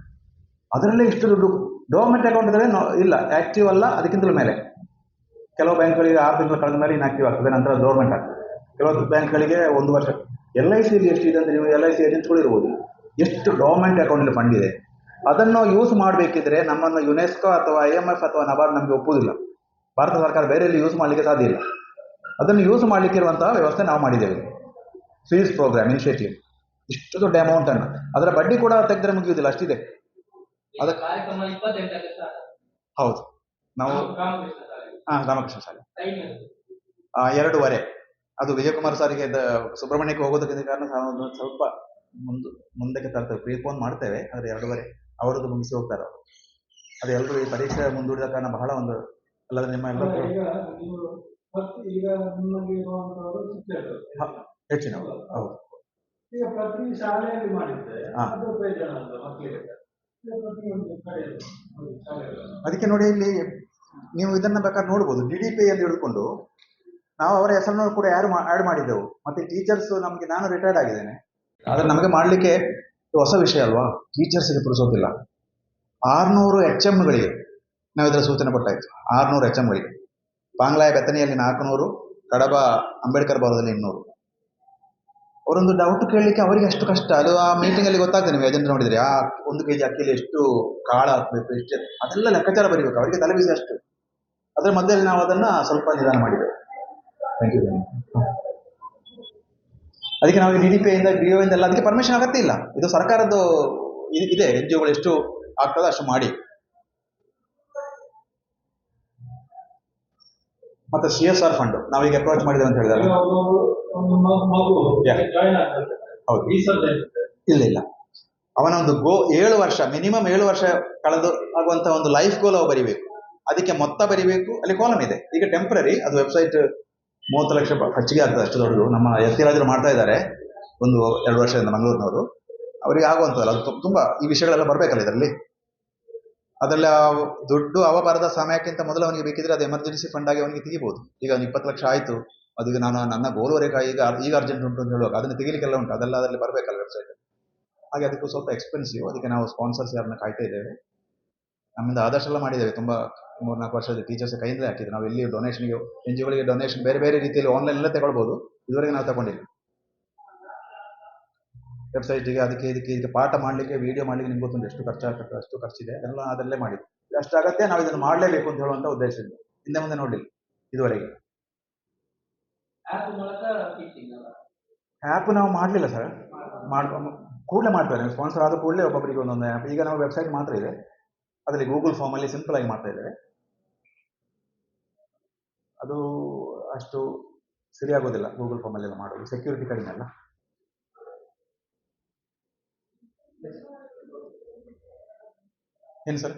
ಅದರಲ್ಲೇ ಇಷ್ಟು ದುಡ್ಡು. ಗೌರ್ಮೆಂಟ್ ಅಕೌಂಟ್ ಇದ್ರೆ ನೋ- ಇಲ್ಲ. ಆಕ್ಟಿವ್ ಅಲ್ಲ, ಅದಕ್ಕಿಂತಲೂ ಮೇಲೆ. ಕೆಲವು ಬ್ಯಾಂಕ್ಗಳಿಗೆ ಆರು ತಿಂಗಳು ಕಳೆದ ಮೇಲೆ ಇನ್ಆಕ್ಟಿವ್ ಆಗ್ತದೆ ನಂತರ ಗೌರ್ಮೆಂಟ್ ಆಗ್ತದೆ. ಬ್ಯಾಂಕ್ ಬ್ಯಾಂಕ್ಗಳಿಗೆ ಒಂದು ವರ್ಷ. ಎಲ್ ಐ ಸಿಯಲ್ಲಿ ಎಷ್ಟಿದೆ ಅಂದರೆ ನೀವು ಎಲ್ ಐ ಸಿ ಏಜೆಂಟ್ಗಳು ಇರ್ಬೋದು ಎಷ್ಟು ಗೌರ್ಮೆಂಟ್ ಅಕೌಂಟಲ್ಲಿ ಫಂಡ್ ಇದೆ. ಅದನ್ನು ಯೂಸ್ ಮಾಡಬೇಕಿದ್ರೆ ನಮ್ಮನ್ನು ಯುನೆಸ್ಕೋ ಅಥವಾ ಐ ಎಂ ಎಫ್ ಅಥವಾ ನಬಾರ್ಡ್ ನಮಗೆ ಒಪ್ಪುವುದಿಲ್ಲ ಭಾರತ ಸರ್ಕಾರ ಬೇರೆ ಎಲ್ಲಿ ಯೂಸ್ ಮಾಡಲಿಕ್ಕೆ ಸಾಧ್ಯ ಇಲ್ಲ. ಅದನ್ನು ಯೂಸ್ ಮಾಡಲಿಕ್ಕೆ ಇರುವಂತಹ ವ್ಯವಸ್ಥೆ ನಾವು ಮಾಡಿದ್ದೇವೆ. ಫೀಸ್ ಪ್ರೋಗ್ರಾಮ್ ಇನಿಷಿಯೇಟಿವ್ ಇಷ್ಟು ದೊಡ್ಡ ಅಮೌಂಟ್ ಅನ್ನು. ಅದರ ಬಡ್ಡಿ ಕೂಡ ತೆಗೆದ್ರೆ ಮುಗಿಯುವುದಿಲ್ಲ ಅಷ್ಟಿದೆ. ಹೌದು. ನಾವು ಹಾಂ ರಾಮಕೃಷ್ಣ ಶಾಲೆ ಎರಡೂವರೆ. ಅದು ವಿಜಯಕುಮಾರ್ ಸಾರಿಗೆ ಸುಬ್ರಹ್ಮಣ್ಯಕ್ಕೆ ಹೋಗೋದಕ್ಕಿಂತ ಕಾರಣ ನಾವು ಸ್ವಲ್ಪ ಮುಂದೆ ಮುಂದಕ್ಕೆ ತರ್ತೇವೆ ಪ್ರೀಪೋನ್ ಮಾಡ್ತೇವೆ ಆದರೆ ಎರಡೂವರೆ. ಅವರದ್ದು ಮುಗಿಸಿ ಹೋಗ್ತಾರೆ ಅವರು. ಅದು ಎಲ್ಲರೂ ಈ ಪರೀಕ್ಷೆ ಮುಂದೂಡಿದ ಕಾರಣ ಬಹಳ ಒಂದು ಅಲ್ಲದೆ ನಿಮ್ಮ ಎಲ್ಲ ಹೆಚ್ಚಿನ ಹೌದು. ಈಗ ಪ್ರತಿ ಶಾಲೆಯಲ್ಲಿ ಮಾಡಿದ್ರೆ ಅದಕ್ಕೆ ನೋಡಿ ಇಲ್ಲಿ ನೀವು ಇದನ್ನ ಬೇಕಾದ್ರೆ ನೋಡ್ಬೋದು. ಡಿ ಡಿ ಪಿ ನಾವು ಅವರ ಹೆಸರನ್ನು ಕೂಡ ಯಾರು ಆ್ಯಡ್ ಮಾಡಿದ್ದೆವು. ಮತ್ತೆ ಟೀಚರ್ಸ್ ನಮಗೆ ನಾನು ರಿಟೈರ್ಡ್ ಆಗಿದ್ದೇನೆ. ಆದರೆ ನಮಗೆ ಮಾಡಲಿಕ್ಕೆ ಹೊಸ ವಿಷಯ ಅಲ್ವಾ? ಟೀಚರ್ಸ್ಗೆ ಪುರುಸೋದಿಲ್ಲ ಆರ್ನೂರು ಎಚ್ ಎಮ್ಗಳಿಗೆ ನಾವು ಇದರ ಸೂಚನೆ ಕೊಟ್ಟಾಯ್ತು. ಆರ್ನೂರು ಎಚ್ ಎಮ್ಗಳಿಗೆ ಬಾಂಗ್ಲಾ ಬೆತ್ತನೆಯಲ್ಲಿ ನಾಲ್ಕುನೂರು, ಕಡಬ ಅಂಬೇಡ್ಕರ್ ಭವನದಲ್ಲಿ ಇನ್ನೂರು. ಅವರೊಂದು ಡೌಟ್ ಕೇಳಲಿಕ್ಕೆ ಅವರಿಗೆ ಅಷ್ಟು ಕಷ್ಟ. ಅದು ಆ ಮೀಟಿಂಗ್ ಅಲ್ಲಿ ಗೊತ್ತಾಗ್ತದೆ ನೀವು ಏಜೆಂಟ್ ನೋಡಿದ್ರೆ. ಆ ಒಂದು ಕೆಜಿ ಅಕ್ಕಿಯಲ್ಲಿ ಎಷ್ಟು ಕಾಳ ಹಾಕ್ಬೇಕು, ಎಷ್ಟು ಅದೆಲ್ಲ ಲೆಕ್ಕಾಚಾರ ಬರೀಬೇಕು. ಅವರಿಗೆ ತಲೆಬಿಸಿ ಅಷ್ಟು. ಅದರ ಮಧ್ಯದಲ್ಲಿ ನಾವು ಅದನ್ನ ಸ್ವಲ್ಪ ನಿಧಾನ ಮಾಡಿದ್ದೇವೆ. ಥ್ಯಾಂಕ್ ಯು ಅದಕ್ಕೆ ನಾವು ಡಿ ಡಿ ಇಂದ ಒ ಇಂದ ಎಲ್ಲ ಅದಕ್ಕೆ ಪರ್ಮಿಷನ್ ಅಗತ್ಯ ಇಲ್ಲ. ಇದು ಸರ್ಕಾರದ್ದು ಇದೆ. ಎನ್ ಜಿ ಒಗಳು ಎಷ್ಟು ಆಗ್ತದೆ ಅಷ್ಟು ಮಾಡಿ. ಮತ್ತೆ ಸಿ ಎಸ್ ಆರ್ ಫಂಡ್ ನಾವೀಗ ಅಪ್ರೋಚ್ ಮಾಡಿದ್ದೇವೆ ಅಂತ ಹೇಳಿದಾಗ ಹೌದು. ಇಲ್ಲ ಇಲ್ಲ. ಅವನ ಒಂದು ಗೋ ಏಳು ವರ್ಷ ಮಿನಿಮಮ್ ಏಳು ವರ್ಷ ಕಳೆದು ಆಗುವಂತ ಒಂದು ಲೈಫ್ ಗೋಲ್ ಅವು ಬರಿಬೇಕು. ಅದಕ್ಕೆ ಮೊತ್ತ ಬರಿಬೇಕು. ಅಲ್ಲಿ ಕಾಲಮ್ ಇದೆ. ಈಗ ಟೆಂಪ್ರರಿ ಅದು ವೆಬ್ಸೈಟ್ ಮೂವತ್ತು ಲಕ್ಷ ಖರ್ಚಿಗೆ ಆಗ್ತದೆ ಅಷ್ಟು ದೊಡ್ಡದು. ನಮ್ಮ ಎತ್ತಿರಾಜರು ಮಾಡ್ತಾ ಇದ್ದಾರೆ. ಒಂದು ಎರಡು ವರ್ಷದಿಂದ ಮಂಗಳೂರಿನವರು. ಅವರಿಗೆ ಆಗುವಂಥದ್ದಲ್ಲ. ಅದು ತುಂಬ ಈ ವಿಷಯಗಳೆಲ್ಲ ಬರಬೇಕಲ್ಲ ಇದರಲ್ಲಿ? ಅದರಲ್ಲಿ ದುಡ್ಡು ಅವ ಬರದ ಸಮಯಕ್ಕಿಂತ ಮೊದಲು ಅವನಿಗೆ ಬೇಕಿದ್ರೆ ಅದು ಎಮರ್ಜೆನ್ಸಿ ಫಂಡ್ ಆಗಿ ಅವನಿಗೆ ತೆಗಿಬಹುದು ಈಗ ಒಂದು ಇಪ್ಪತ್ತು ಲಕ್ಷ ಆಯಿತು. ಅದಕ್ಕೆ ನಾನು ನನ್ನ ಗೋಲುವರೆಗೆ ಈಗ ಈಗ ಅರ್ಜೆಂಟ್ ಉಂಟು ಅಂತ ಹೇಳುವಾಗ ಅದನ್ನು ತೆಗಿಲಿಕ್ಕೆಲ್ಲ ಉಂಟು. ಅದೆಲ್ಲ ಅದರಲ್ಲಿ ಬರಬೇಕಲ್ಲ ವೆಬ್ಸೈಟ್ ಹಾಗೆ ಅದಕ್ಕೂ ಸ್ವಲ್ಪ ಎಕ್ಸ್ಪೆನ್ಸಿವ್ ಅದಕ್ಕೆ ನಾವು ಸ್ಪಾನ್ಸರ್ಸ್ ಯಾರನ್ನ ಕಾಯ್ತಾ ಇದ್ದೇವೆ. ನಮ್ಮಿಂದ ಆದಷ್ಟೆಲ್ಲ ಮಾಡಿದ್ದೇವೆ. ತುಂಬ ಮೂರ್ನಾಲ್ಕು ವರ್ಷದ ಟೀಚರ್ಸ್ ಕೈಯಿಂದಲೇ ಹಾಕಿದ್ರು. ನಾವು ಎಲ್ಲಿ ಡೊನೇಷನ್ಗೆ ಎನ್ ಜಿ ಒಗಳಿಗೆ ಡೊನೇಷನ್ ಬೇರೆ ಬೇರೆ ರೀತಿಯಲ್ಲಿ ಆನ್ಲೈನ್ ಎಲ್ಲ ತಗೊಳ್ಬೋದು. ಇದುವರೆಗೆ ನಾವು ತಗೊಂಡಿಲ್ಲ. ವೆಬ್ಸೈಟಿಗೆ ಅದಕ್ಕೆ ಇದಕ್ಕೆ ಇದಕ್ಕೆ ಪಾಠ ಮಾಡಲಿಕ್ಕೆ ವಿಡಿಯೋ ಮಾಡಲಿಕ್ಕೆ ನಿಮ್ಗೆ ಗೊತ್ತೊಂದು ಎಷ್ಟು ಖರ್ಚಾಗ್ತದೆ ಅಷ್ಟು ಖರ್ಚಿದೆ. ಅದೆಲ್ಲ ಅದರಲ್ಲೇ ಮಾಡಿದ್ವಿ ಅಷ್ಟು ಆಗತ್ತೆ ನಾವು ಇದನ್ನು ಮಾಡಲೇಬೇಕು ಅಂತ ಹೇಳುವಂಥ ಉದ್ದೇಶದಿಂದ ಹಿಂದೆ ಮುಂದೆ ನೋಡಲಿಲ್ಲ ಇದುವರೆಗೆ. ಆ್ಯಪ್ ನಾವು ಮಾಡಲಿಲ್ಲ ಸರ್ ಮಾಡ್ ಕೂಡಲೇ ಮಾಡ್ತಾರೆ. ಸ್ಪಾನ್ಸರ್ ಆದ ಕೂಡಲೇ ಒಬ್ಬೊಬ್ಬರಿಗೆ ಒಂದೊಂದು ಆ್ಯಪ್ ಈಗ ನಾವು ವೆಬ್ಸೈಟ್ ಮಾತ್ರ ಇದೆ. ಅದರಲ್ಲಿ ಗೂಗಲ್ ಫಾರ್ಮಲ್ಲಿ ಸಿಂಪಲ್ ಆಗಿ ಮಾಡ್ತಾ ಇದ್ದೇವೆ ಅದು ಅಷ್ಟು ಸರಿಯಾಗೋದಿಲ್ಲ ಗೂಗಲ್ ಫಾರ್ಮಲ್ಲೆಲ್ಲ ಮಾಡೋದು. ಸೆಕ್ಯೂರಿಟಿ ಕಡಿಮೆ ಅಲ್ಲ. ಏನು ಸರ್?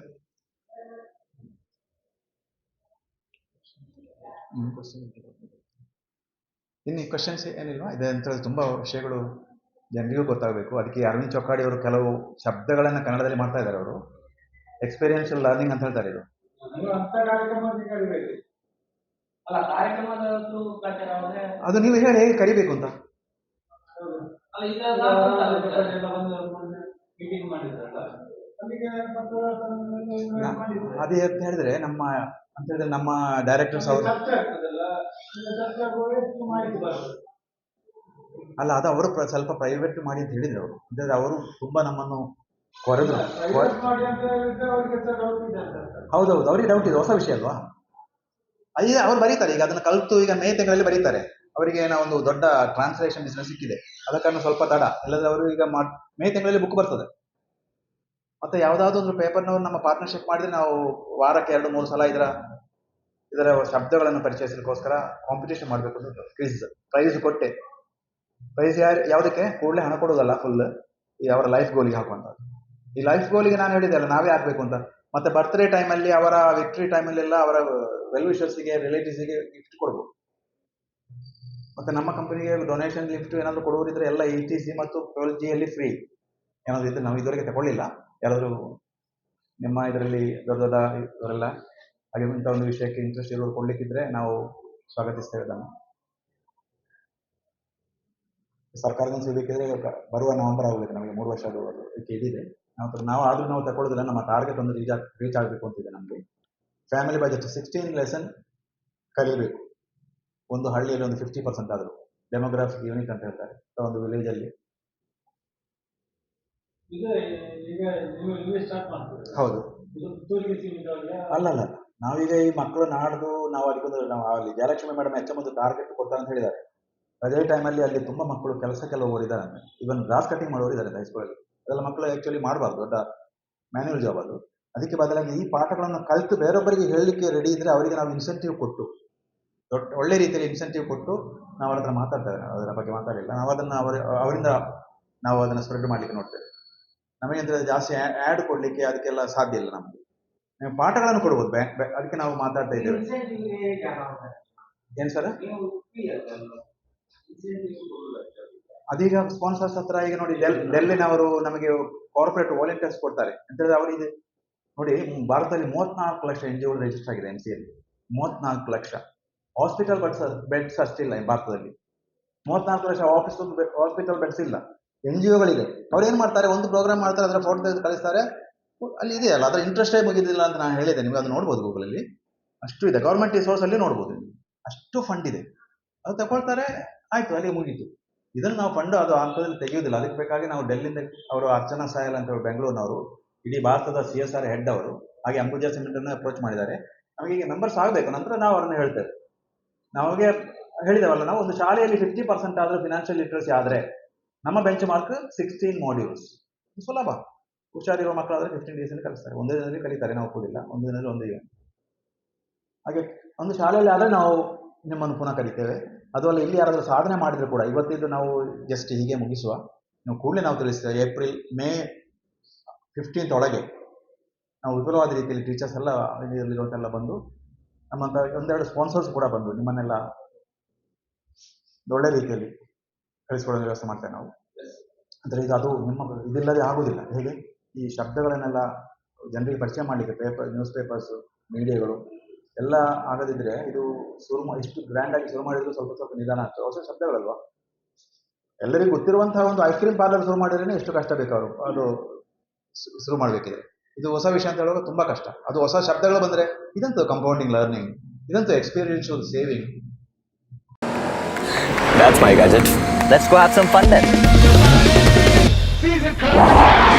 ಇನ್ನು ಕ್ವಶನ್ಸ್ ಏನಿಲ್ವಾ? ಅಂತ ತುಂಬ ವಿಷಯಗಳು ಜನರಿಗೂ ಗೊತ್ತಾಗಬೇಕು. ಅದಕ್ಕೆ ಅರವಿಂದ್ ಚೌಕಾಡಿ ಅವರು ಕೆಲವು ಶಬ್ದಗಳನ್ನು ಕನ್ನಡದಲ್ಲಿ ಮಾಡ್ತಾ ಇದ್ದಾರೆ ಅವರು. ಎಕ್ಸ್ಪೀರಿಯನ್ಷಿಯಲ್ ಲರ್ನಿಂಗ್ ಅಂತ ಹೇಳ್ತಾರೆ ಇದು. ಅದು ನೀವು ಹೇಳಿ ಹೇಗೆ ಕರಿಬೇಕು ಅಂತ? ಅದೇ ಅಂತ ಹೇಳಿದ್ರೆ ನಮ್ಮ ಅಂತ ಹೇಳಿದ್ರೆ ನಮ್ಮ ಡೈರೆಕ್ಟರ್ಸ್ ಅವರು ಅಲ್ಲ ಅದು ಅವರು ಪ್ರ- ಸ್ವಲ್ಪ ಪ್ರೈವೇಟ್ ಮಾಡಿ ಅಂತ ಹೇಳಿದ್ರು ಅವರು. ಅಂತಂದ್ರೆ ಅವರು ತುಂಬಾ ನಮ್ಮನ್ನು ಕೊರೆದ್ರು. ಹೌದೌದು ಅವರಿಗೆ ಡೌಟ್ ಇದೆ ಹೊಸ ವಿಷಯ ಅಲ್ವಾ? ಈಗ ಅವ್ರು ಬರೀತಾರೆ. ಈಗ ಅದನ್ನ ಕಲಿತು ಈಗ ಮೇ ತಿಂಗಳಲ್ಲಿ ಬರೀತಾರೆ. ಅವರಿಗೆ ಏನೋ ಒಂದು ದೊಡ್ಡ ಟ್ರಾನ್ಸ್ಲೇಷನ್ ಬಿಸ್ನೆಸ್ ಸಿಕ್ಕಿದೆ. ಅದ ಸ್ವಲ್ಪ ತಡ. ಇಲ್ಲದ್ರೆ ಅವರು ಈಗ ಮೇ ತಿಂಗಳಲ್ಲಿ ಬುಕ್ ಬರ್ತದೆ. ಮತ್ತೆ ಯಾವ್ದಾದ್ರು ಒಂದು ಪೇಪರ್ನವ್ರು ನಮ್ಮ ಪಾರ್ಟ್ನರ್ಶಿಪ್ ಮಾಡಿದ್ರೆ ನಾವು ವಾರಕ್ಕೆ ಎರಡು, ಮೂರು ಸಲ ಇದರ ಇದರ ಶಬ್ದಗಳನ್ನು ಪರಿಚಯಿಸಲಿಕ್ಕೋಸ್ಕರ ಕಾಂಪಿಟೇಷನ್ ಮಾಡಬೇಕು ಅಂತ ಕ್ರೀಸ್ ಪ್ರೈಸ್ ಕೊಟ್ಟೆ. ಪ್ರೈಸ್ ಯಾರು, ಯಾವುದಕ್ಕೆ? ಕೂಡಲೇ ಹಣ ಕೊಡೋದಲ್ಲ ಫುಲ್ ಈ ಅವರ ಲೈಫ್ ಗೋಲಿಗೆ ಹಾಕುವಂಥದ್ದು. ಈ ಲೈಫ್ ಗೋಲಿಗೆ ನಾನು ಹೇಳಿದೆ ಅಲ್ಲ, ನಾವೇ ಆಗ್ಬೇಕು ಅಂತ? ಮತ್ತೆ ಬರ್ತ್ಡೇ ಟೈಮಲ್ಲಿ ಅವರ ವಿಕ್ಟ್ರಿ ಟೈಮಲ್ಲೆಲ್ಲ ಅವರ ವೆಲ್ ರಿಲೇಟಿವ್ಸ್ ರಿಲೇಟಿವ್ಸ್ಗೆ ಗಿಫ್ಟ್ ಕೊಡ್ಬೋದು. ಮತ್ತೆ ನಮ್ಮ ಕಂಪನಿಗೆ ಡೊನೇಷನ್ ಗಿಫ್ಟ್ ಏನಾದರೂ ಕೊಡುವರಿದ್ರೆ ಎಲ್ಲ ಇ ಟಿ ಸಿ ಮತ್ತು ಟ್ವೆಲ್ ಜಿಯಲ್ಲಿ ಫ್ರೀ ಏನಾದರೂ ಇದ್ರೆ ನಾವು ಇದುವರೆಗೆ ತಗೊಳ್ಳಿಲ್ಲ. ಯಾರಾದರೂ ನಿಮ್ಮ ಇದರಲ್ಲಿ ದೊಡ್ಡ ದೊಡ್ಡ ಇವರೆಲ್ಲ ಹಾಗೆ ಇಂಥ ಒಂದು ವಿಷಯಕ್ಕೆ ಇಂಟ್ರೆಸ್ಟ್ ಇರೋರು ಕೊಡ್ಲಿಕ್ಕಿದ್ರೆ ನಾವು ಸ್ವಾಗತಿಸ್ತೇವೆ ಅದನ್ನು ಸರ್ಕಾರದಿಂದ ಸಿಗಬೇಕಿದ್ರೆ ಬರುವ ನವೆಂಬರ್ ಆಗಬೇಕು ನಮಗೆ ಮೂರು ವರ್ಷ ಅದು ಇದಿದೆ. ನಾವು ನಾವು ಆದರೂ ನಾವು ತಗೊಳ್ಳೋದಿಲ್ಲ ನಮ್ಮ ಟಾರ್ಗೆಟ್ ಒಂದು ರೀಚ್ ರೀಚ್ ಆಗಬೇಕು ಅಂತಿದೆ ನಮಗೆ. ಫ್ಯಾಮಿಲಿ ಬಜೆಟ್ ಸಿಕ್ಸ್ಟೀನ್ ಲೆಸನ್ ಕಲಿಬೇಕು. ಒಂದು ಹಳ್ಳಿಯಲ್ಲಿ ಒಂದು ಫಿಫ್ಟಿ ಪರ್ಸೆಂಟ್ ಆದರೂ. ಡೆಮೋಗ್ರಾಫಿಕ್ ಯೂನಿಟ್ ಅಂತ ಹೇಳ್ತಾರೆ ಅಥವಾ ಒಂದು ವಿಲೇಜಲ್ಲಿ ಹೌದು. ಅಲ್ಲ ಅಲ್ಲ ನಾವೀಗ ಈ ಮಕ್ಕಳು ನಾಡ್ದು ನಾವು ಅದಕ್ಕೊಂದು ನಾವು ಅಲ್ಲಿ ಜಯಲಕ್ಷ್ಮಿ ಮೇಡಮ್ ಎಚ್ ಒಂದು ಟಾರ್ಗೆಟ್ ಕೊಡ್ತಾರೆ ಅಂತ ಹೇಳಿದ್ದಾರೆ. ಅದೇ ಟೈಮಲ್ಲಿ ಅಲ್ಲಿ ತುಂಬಾ ಮಕ್ಕಳು ಕೆಲಸಕ್ಕೆಲ್ಲ ಅಂತ ಇವನ್ ಗ್ರಾಸ್ ಕಟಿಂಗ್ ಮಾಡೋರು ಇದ್ದಾರೆ ಹೈಸ್ಕೂಲಲ್ಲಿ ಅದೆಲ್ಲ ಮಕ್ಕಳು ಆ್ಯಕ್ಚುಲಿ ಮಾಡಬಾರ್ದು ದೊಡ್ಡ ಮ್ಯಾನ್ಯಲ್ ಜಾಬ್ ಅದು. ಅದಕ್ಕೆ ಬದಲಾಗಿ ಈ ಪಾಠಗಳನ್ನು ಕಲಿತು ಬೇರೊಬ್ಬರಿಗೆ ಹೇಳಲಿಕ್ಕೆ ರೆಡಿ ಇದ್ರೆ ಅವರಿಗೆ ನಾವು ಇನ್ಸೆಂಟಿವ್ ಕೊಟ್ಟು ದೊಡ್ಡ ಒಳ್ಳೆ ರೀತಿಯಲ್ಲಿ ಇನ್ಸೆಂಟಿವ್ ಕೊಟ್ಟು ನಾವು ಅವ್ರ ಹತ್ರ ಮಾತಾಡ್ತೇವೆ ಅದರ ಬಗ್ಗೆ ಮಾತಾಡಿಲ್ಲ ನಾವು ಅದನ್ನು ಅವರ ಅವರಿಂದ ನಾವು ಅದನ್ನು ಸ್ಪ್ರೆಡ್ ಮಾಡಲಿಕ್ಕೆ ನೋಡ್ತೇವೆ. ನಮಗೆ ಅಂದ್ರೆ ಜಾಸ್ತಿ ಆ್ಯಡ್ ಕೊಡಲಿಕ್ಕೆ ಅದಕ್ಕೆಲ್ಲ ಸಾಧ್ಯ ಇಲ್ಲ ನಮಗೆ. ನೀವು ಪಾಠಗಳನ್ನು ಕೊಡ್ಬೋದು ಬ್ಯಾಂಕ್ ಬ್ಯಾ- ಅದಕ್ಕೆ ನಾವು ಮಾತಾಡ್ತಾ ಇದ್ದೇವೆ. ಏನು ಸರ್? ಅದೀಗ ಸ್ಪಾನ್ಸರ್ಸ್ ಹತ್ರ ಈಗ ನೋಡಿ ಡೆಲ್, ಡೆಲ್ಲಿನವರು ನಮಗೆ ಕಾರ್ಪೊರೇಟ್ ವಾಲಂಟಿಯರ್ಸ್ ಕೊಡ್ತಾರೆ. ಅಂತ ಹೇಳಿದ್ರೆ ಅವರಿಗೆ ನೋಡಿ, ಭಾರತದಲ್ಲಿ ಮೂವತ್ನಾಲ್ಕು ಲಕ್ಷ ಎನ್ ಜಿ ಓ ರಿಜಿಸ್ಟರ್ ಆಗಿದೆ ಎನ್ ಸಿ ಎಲ್ ಮೂವತ್ನಾಲ್ಕು ಲಕ್ಷ. ಹಾಸ್ಪಿಟಲ್ ಬೆಡ್ಸ್ ಬೆಡ್ಸ್ ಅಷ್ಟಿಲ್ಲ ಭಾರತದಲ್ಲಿ. ಮೂವತ್ನಾಲ್ಕು ಲಕ್ಷ ಆಫೀಸ್ ಹಾಸ್ಪಿಟಲ್ ಬೆಡ್ಸ್ ಇಲ್ಲ. ಎನ್ ಜಿ ಒಗಳಿದೆ ಅವ್ರು ಏನು ಮಾಡ್ತಾರೆ? ಒಂದು ಪ್ರೋಗ್ರಾಮ್ ಮಾಡ್ತಾರೆ, ಅದರ ಫೋಟೋ ತೆಗೆದು ಕಳಿಸ್ತಾರೆ. ಅಲ್ಲಿ ಇದೆಯಲ್ಲ ಅದರ ಇಂಟ್ರೆಸ್ಟೇ ಮುಗಿದಿಲ್ಲ ಅಂತ ನಾನು ಹೇಳಿದೆ. ನಿಮ್ಗೆ ಅದು ನೋಡ್ಬೋದು ಗೂಗಲಲ್ಲಿ ಅಷ್ಟು ಇದೆ. ಗೌರ್ಮೆಂಟ್ ರಿಸೋರ್ಸ್ ಅಲ್ಲಿ ನೋಡ್ಬೋದು ಅಷ್ಟು ಫಂಡ್ ಇದೆ. ಅದು ತಗೊಳ್ತಾರೆ, ಆಯ್ತು, ಅಲ್ಲಿ ಮುಗೀತು. ಇದನ್ನು ನಾವು ಫಂಡ್ ಅದು ಹಂತದಲ್ಲಿ ತೆಗೆಯೋದಿಲ್ಲ ಅದಕ್ಕೆ ಬೇಕಾಗಿ ನಾವು ಡೆಲ್ಲಿಂದ ಅವರು ಅರ್ಚನಾ ಸಾಯಲ್ ಅಂತ ಹೇಳಿ ಬೆಂಗಳೂರಿನವರು, ಇಡೀ ಭಾರತದ ಸಿ ಎಸ್ ಆರ್ ಹೆಡ್ ಅವರು, ಹಾಗೆ ಅಂಬುಜಾ ಸಿಮೆಂಟನ್ನು ಅಪ್ರೋಚ್ ಮಾಡಿದ್ದಾರೆ. ನಮಗೆ ಈಗ ಮೆಂಬರ್ಸ್ ಆಗಬೇಕು. ನಂತರ ನಾವು ಅವ್ರನ್ನ ಹೇಳ್ತೇವೆ. ನಮಗೆ ಹೇಳಿದೆವಲ್ಲ, ನಾವು ಒಂದು ಶಾಲೆಯಲ್ಲಿ ಫಿಫ್ಟಿ ಪರ್ಸೆಂಟ್ ಆದರೂ ಫಿನಾನ್ಷಿಯಲ್ ಲಿಟ್ರಸಿ ಆದರೆ ನಮ್ಮ ಬೆಂಚ್ ಮಾರ್ಕ್ ಸಿಕ್ಸ್ಟೀನ್ ಮಾಡ್ಯೂಲ್ಸ್ ಸುಲಭ. ಹುಷಾರಿರುವ ಮಕ್ಕಳಾದ್ರೆ ಫಿಫ್ಟೀನ್ ಡೇಸಲ್ಲಿ ಕಲಿಸ್ತಾರೆ. ಒಂದೇ ದಿನದಲ್ಲಿ ಕಲಿತಾರೆ, ನಾವು ಕೂಡಿಲ್ಲ. ಒಂದು ದಿನದಲ್ಲಿ ಒಂದು. ಹಾಗೆ ಒಂದು ಶಾಲೆಯಲ್ಲಿ ಆದರೆ ನಾವು ನಿಮ್ಮನ್ನು ಪುನಃ ಕಲಿತೇವೆ ಅದು ಅಲ್ಲ ಇಲ್ಲಿ ಯಾರಾದರೂ ಸಾಧನೆ ಮಾಡಿದ್ರು ಕೂಡ ಇವತ್ತಿದ್ದು ನಾವು ಜಸ್ಟ್ ಹೀಗೆ ಮುಗಿಸುವ. ನಾವು ಕೂಡಲೇ ನಾವು ತಿಳಿಸ್ತೇವೆ ಏಪ್ರಿಲ್ ಮೇ ಫಿಫ್ಟೀನ್ತ್ ಒಳಗೆ ನಾವು ವಿಫಲವಾದ ರೀತಿಯಲ್ಲಿ ಟೀಚರ್ಸ್ ಎಲ್ಲ ಇರೋದೆಲ್ಲ ಬಂದು ನಮ್ಮಂಥ ಒಂದೆರಡು ಸ್ಪಾನ್ಸರ್ಸ್ ಕೂಡ ಬಂದು ನಿಮ್ಮನ್ನೆಲ್ಲ ಒಳ್ಳೆ ರೀತಿಯಲ್ಲಿ ಕಳಿಸ್ಕೊಡೋ ವ್ಯವಸ್ಥೆ ಮಾಡ್ತೇವೆ ನಾವು. ಅಂದರೆ ಇದು ಅದು ನಿಮ್ಮ ಇದಿಲ್ಲದೆ ಆಗೋದಿಲ್ಲ ಹೇಗೆ? ಈ ಶಬ್ದಗಳನ್ನೆಲ್ಲ ಜನರಿಗೆ ಪರಿಚಯ ಮಾಡಲಿಕ್ಕೆ ಪೇಪರ್ ನ್ಯೂಸ್ ಪೇಪರ್ಸು ಮೀಡಿಯಾಗಳು ಎಲ್ಲ ಆಗದಿದ್ರೆ ಇದು ಶುರು ಮಾ- ಇಷ್ಟು ಗ್ರ್ಯಾಂಡ್ ಆಗಿ ಶುರು ಮಾಡಿದ್ರು ಸ್ವಲ್ಪ ಸ್ವಲ್ಪ ನಿಧಾನ ಆಗ್ತದೆ. ಹೊಸ ಶಬ್ದಗಳಲ್ವಾ? ಎಲ್ಲರಿಗೂ ಗೊತ್ತಿರುವಂತಹ ಒಂದು ಐಸ್ ಕ್ರೀಮ್ ಪಾರ್ಲರ್ ಶುರು ಮಾಡಿದ್ರೆ ಎಷ್ಟು ಕಷ್ಟ ಬೇಕು ಅವರು. ಅದು ಶುರು ಮಾಡಬೇಕಿದೆ ಇದು ಹೊಸ ವಿಷಯ ಅಂತ ಹೇಳುವಾಗ ತುಂಬಾ ಕಷ್ಟ. ಅದು ಹೊಸ ಶಬ್ದಗಳು ಬಂದ್ರೆ ಇದಂತೂ ಕಂಪೌಂಡಿಂಗ್ ಲರ್ನಿಂಗ್ ಇದಂತೂ experience saving That's my gadget. Let's go have some fun then.